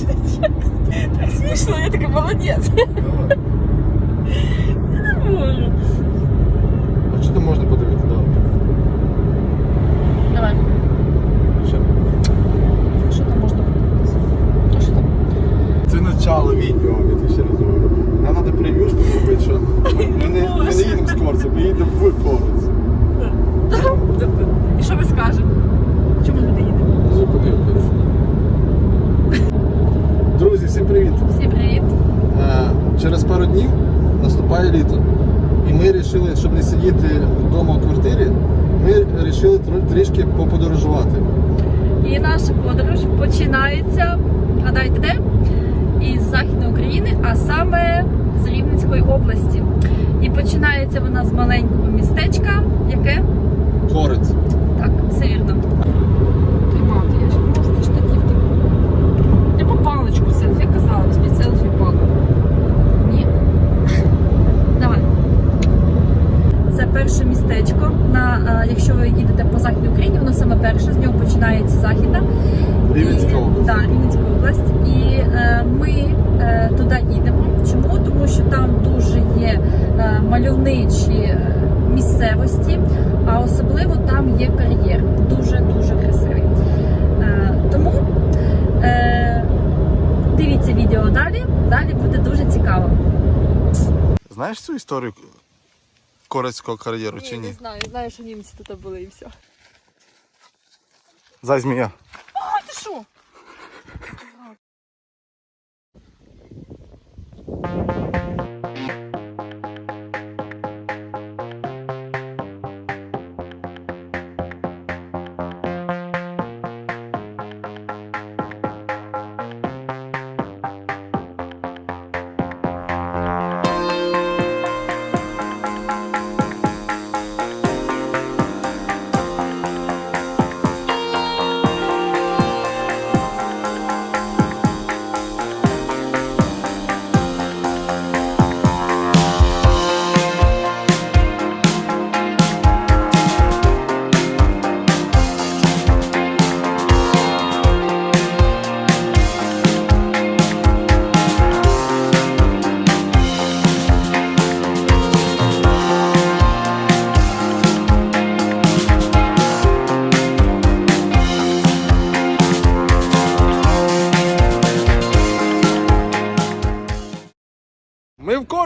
прочитати текст. Так смішно, я така молодець. Давай. Я не можу. А що там можна подивитися? Давай. Давай. Ще. Що там можна подивитися? А що там? Це начало відео, я тобі ще раз Через пару днів наступає літо. І ми вирішили, щоб не сидіти вдома в квартирі, ми вирішили трішки поподорожувати. І наша подорож починається, гадайте де? Із Західної України, а саме з Рівненської області. І починається вона з маленького містечка, яке Корець. так, все вірно. Тримати, я ж не можу це штатів. Я по паличку селфі казала, тобі селфі палку. Ні? Давай. Це перше містечко. На, е, якщо ви їдете по Західній Україні, воно саме перше, з нього починається Західна. Рівненська І- область. Так, Рівненська область. І е, ми е, туди їдемо. Чому? Тому що там дуже є е, мальовничі е, місцевості, а особливо там є кар'єр. Дуже-дуже красивий. Е, тому е, дивіться відео далі. Далі буде дуже цікаво. Знаєш цю історію корецького кар'єру чи ні? Не знаю, знаю, що німці тут були і все. Зай змія. А, ти що?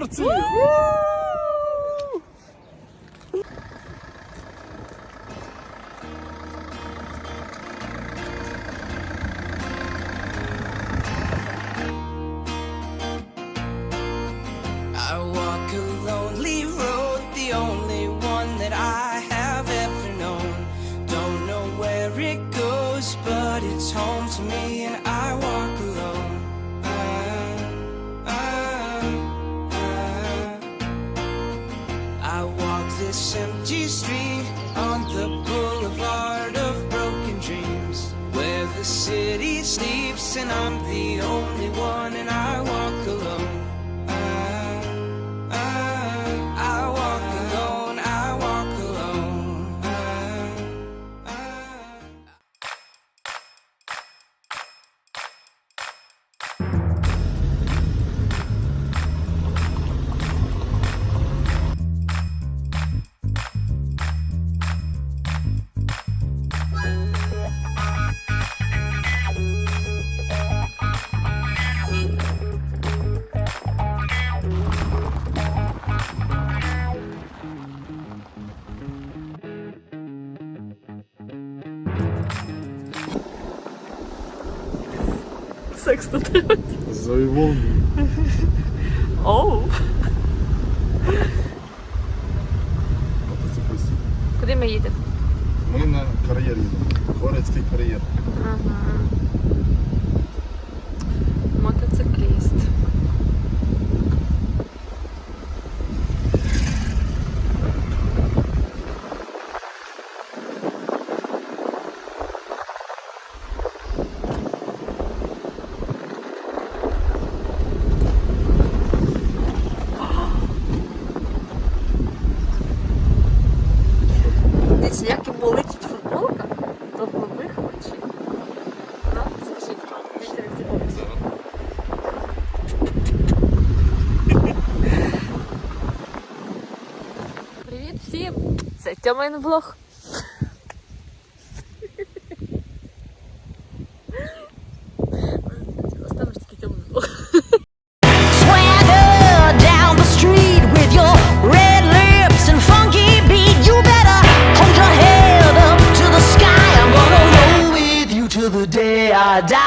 Ми and I'm the only Секс тут. Зайвон. Оу. Куди ми їдемо? Ми на кар'єр їдемо. Горецький кар'єр. Ага. Мотоцикліст. Дивіться, як йому летить футболка, то виховачі. Да? Скажи, дивіться, як це робиться. Це Тьомин влог. Оставиш тільки Тьомин влог. Swagger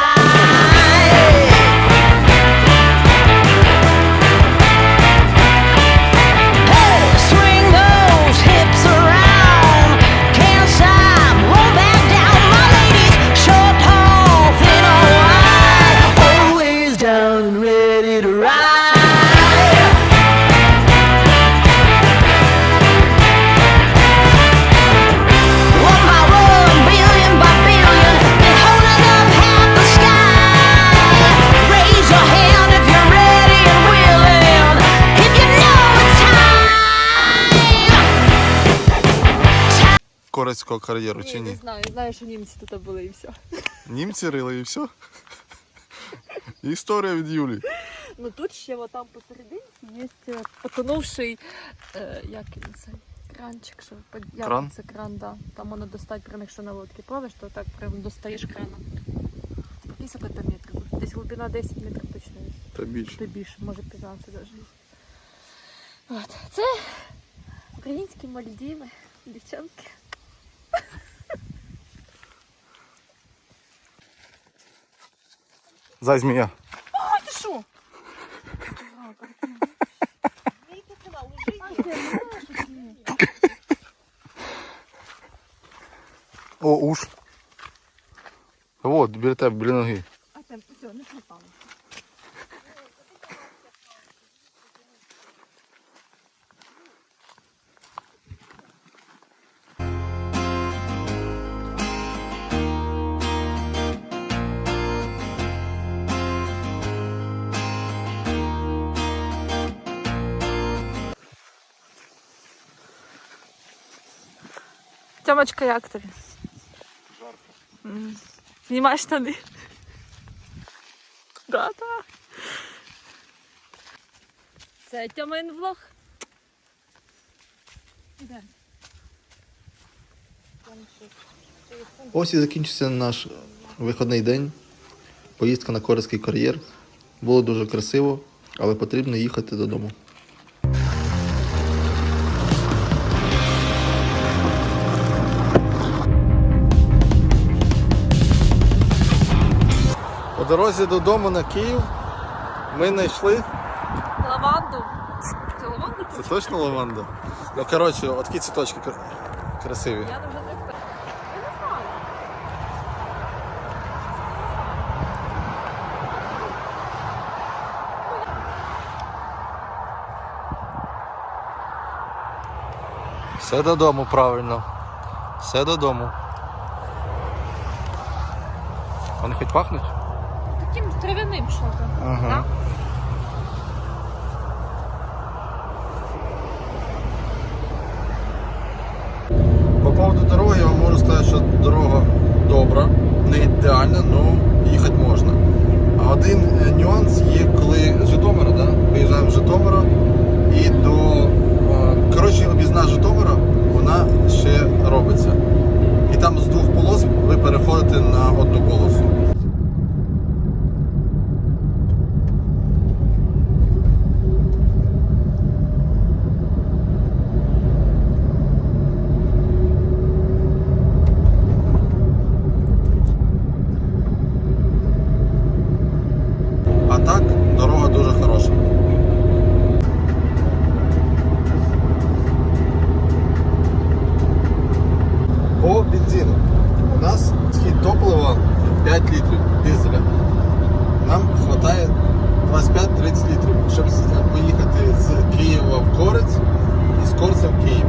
Корецького кар'єру чи не ні? знаю, знаю, що німці тут були і все. Німці рили і все. Історія від Юлі. Ну тут ще от там посередині є е, потонувший, е, як він цей кранчик, що під- як Кран? це кран, да. Там воно достать, прям якщо на лодці плаваєш, то так прям достаєш крана. Скільки там метрів? Десь глибина 10 метрів точно є. Та більше. Та більше, може 15 навіть. є. От. Це українські Мальдіви, дівчатки. Зай змія. А, ти що? О, уж. Вот, біля тебе, біля ноги. А там все, не пропало. Тьомочка, як тобі? Жарко. Знімаєш штани? Да, да. Це Тьомин влог. Ось і закінчився наш вихідний день. Поїздка на Корецький кар'єр. Було дуже красиво, але потрібно їхати додому. Дорозі додому на Київ ми знайшли. Лаванду. Це лаванду? Це точно лаванда? Ну коротше, от такі цвіточки красиві. Я вже не впевнена. Я не знаю. Все додому, правильно. Все додому. Вони хоч пахнуть? Травяним що-то. Ага. По поводу дороги я вам можу сказати, що дорога добра, не ідеальна, але їхати можна. А один е, нюанс є, коли з Житомира, да? виїжджаємо з Житомира У нас схід топлива 5 літрів дизеля. Нам вистачає 25-30 літрів, щоб поїхати з Києва в Корець і з Корця в Київ.